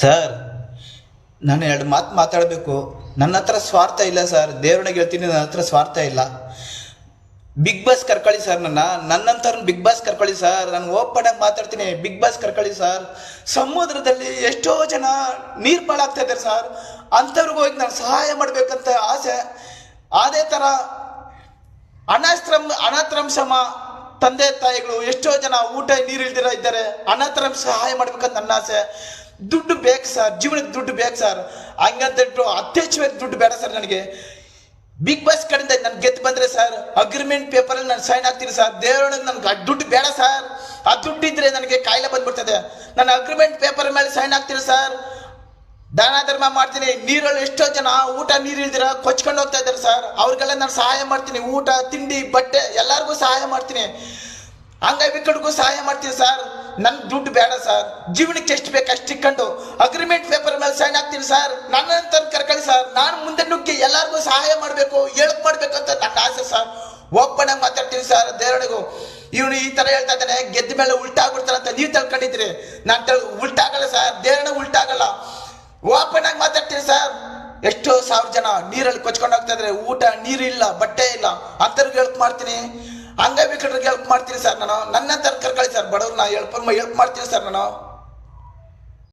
Sir ನಾನು ಎರಡು ಮಾತು ಮಾತಾಡಬೇಕು. ನನ್ನ ಹತ್ರ ಸ್ವಾರ್ಥ ಇಲ್ಲ ಸರ್ ದೇವ್ರನಿಗೆ ಹೇಳ್ತೀನಿ, ನನ್ನ ಹತ್ರ ಸ್ವಾರ್ಥ ಇಲ್ಲ. ಬಿಗ್ ಬಾಸ್ ಕರ್ಕೊಳ್ಳಿ ಸರ್ ನನ್ನ. ನನ್ನಂತರ ಬಿಗ್ ಬಾಸ್ ಕರ್ಕೊಳ್ಳಿ ಸರ್ ನಾನು ಓಪನ್ ಆಗಿ ಮಾತಾಡ್ತೀನಿ. ಬಿಗ್ ಬಾಸ್ ಕರ್ಕೊಳ್ಳಿ ಸರ್ ಸಮುದ್ರದಲ್ಲಿ ಎಷ್ಟೋ ಜನ ನೀರು ಪಾಳಾಗ್ತಾ ಇದ್ದಾರೆ ಸರ್ ಅಂಥವ್ರಿಗೆ ಹೋಗಿ ನಾನು ಸಹಾಯ ಮಾಡಬೇಕಂತ ಆಸೆ. ಅದೇ ಥರ ಅನಾಶ್ರಮ ಸಮ ತಂದೆ ತಾಯಿಗಳು ಎಷ್ಟೋ ಜನ ಊಟ ನೀರು ಇಲ್ದಿರ ಇದ್ದಾರೆ. ಅನಾಥರಂ ಸಹಾಯ ಮಾಡ್ಬೇಕಂತ ನನ್ನ ಆಸೆ. ದುಡ್ಡು ಬೇಕು ಸರ್, ಜೀವನಕ್ಕೆ ದುಡ್ಡು ಬೇಕು ಸರ್. ಹಂಗಂತ ಅತ್ಯಚ್ಛವಾಗಿ ದುಡ್ಡು ಬೇಡ ಸರ್ ನನಗೆ. ಬಿಗ್ ಬಾಸ್ ಕಡೆಯಿಂದ ನನ್ಗೆ ಗೆದ್ದು ಬಂದ್ರೆ ಸರ್ ಅಗ್ರಿಮೆಂಟ್ ಪೇಪರಲ್ಲಿ ನಾನು ಸೈನ್ ಆಗ್ತೀನಿ ಸರ್. ದೇವರೊಳಗೆ ನನ್ಗೆ ಆ ದುಡ್ಡು ಬೇಡ ಸರ್. ಆ ದುಡ್ಡು ಇದ್ರೆ ನನಗೆ ಕಾಯಿಲೆ ಬಂದ್ಬಿಡ್ತದೆ. ನಾನು ಅಗ್ರಿಮೆಂಟ್ ಪೇಪರ್ ಮೇಲೆ ಸೈನ್ ಆಗ್ತೀನಿ ಸರ್. ದಾನ ಧರ್ಮ ಮಾಡ್ತೀನಿ. ನೀರಲ್ಲಿ ಎಷ್ಟೋ ಜನ ಊಟ ನೀರು ಇಲ್ದಿರ ಕೊಚ್ಕೊಂಡು ಹೋಗ್ತಾ ಇದ್ದಾರೆ ಸರ್. ಅವ್ರಿಗೆಲ್ಲ ನಾನು ಸಹಾಯ ಮಾಡ್ತೀನಿ. ಊಟ, ತಿಂಡಿ, ಬಟ್ಟೆ ಎಲ್ಲರಿಗೂ ಸಹಾಯ ಮಾಡ್ತೀನಿ. ಅಂಗವಿಕಲಿಗೂ ಸಹಾಯ ಮಾಡ್ತೀನಿ ಸರ್. ನನ್ ದುಡ್ಡು ಬೇಡ ಸರ್. ಜೀವನಕ್ಕೆ ಎಷ್ಟು ಬೇಕು ಅಷ್ಟು ಇಕ್ಕೊಂಡು ಅಗ್ರಿಮೆಂಟ್ ಪೇಪರ್ ಮೇಲೆ ಸೈನ್ ಹಾಕ್ತೀನಿ ಸರ್. ನನ್ನ ಕರ್ಕೊಳ್ಳಿ ಸರ್. ನಾನು ಮುಂದೆ ನುಗ್ಗಿ ಎಲ್ಲರಿಗೂ ಸಹಾಯ ಮಾಡಬೇಕು ಹೇಳಕ್ ಮಾಡಬೇಕು ಅಂತ ನನ್ನ ಆಸೆ ಸರ್. ಆಗಿ ಮಾತಾಡ್ತೀನಿ ಸರ್. ದೇವರಿಗೂ ಇವನು ಈ ತರ ಹೇಳ್ತಾ ಇದ್ದಾನೆ, ಗೆದ್ದ ಮೇಲೆ ಉಲ್ಟಾ ಆಗ್ಬಿಡ್ತಾನೆ ಅಂತ ನೀವು ತಿಳ್ಕೊಂಡಿದ್ರಿ ನಾನು ತಿಳ್, ಉಲ್ಟಾಗಲ್ಲ ಸರ್. ದೇವರಣ ಉಲ್ಟಾಗಲ್ಲ. ಓಪನ್ ಆಗಿ ಮಾತಾಡ್ತೀನಿ ಸರ್. ಎಷ್ಟೋ ಸಾವಿರ ಜನ ನೀರಲ್ಲಿ ಕೊಚ್ಕೊಂಡು ಹೋಗ್ತಾ ಇದ್ರೆ. ಊಟ ನೀರು ಇಲ್ಲ ಬಟ್ಟೆ ಇಲ್ಲ. ಅಂತರ್ಗ ಹೆಲ್ಪ್ ಮಾಡ್ತೀನಿ. ಅಂಗವಿಕಲರಿಗೆ ಹೆಲ್ಪ್ ಮಾಡ್ತೀನಿ ಸರ್ ನಾನು. ನನ್ನ ತರ ಕರ್ಕೊಳ್ಳಿ ಸರ್ ಬಡವ್ರನ್ನ ಹೆಲ್ಪ್ ಹೆಲ್ಪ್ ಮಾಡ್ತೀನಿ ಸರ್ ನಾನು.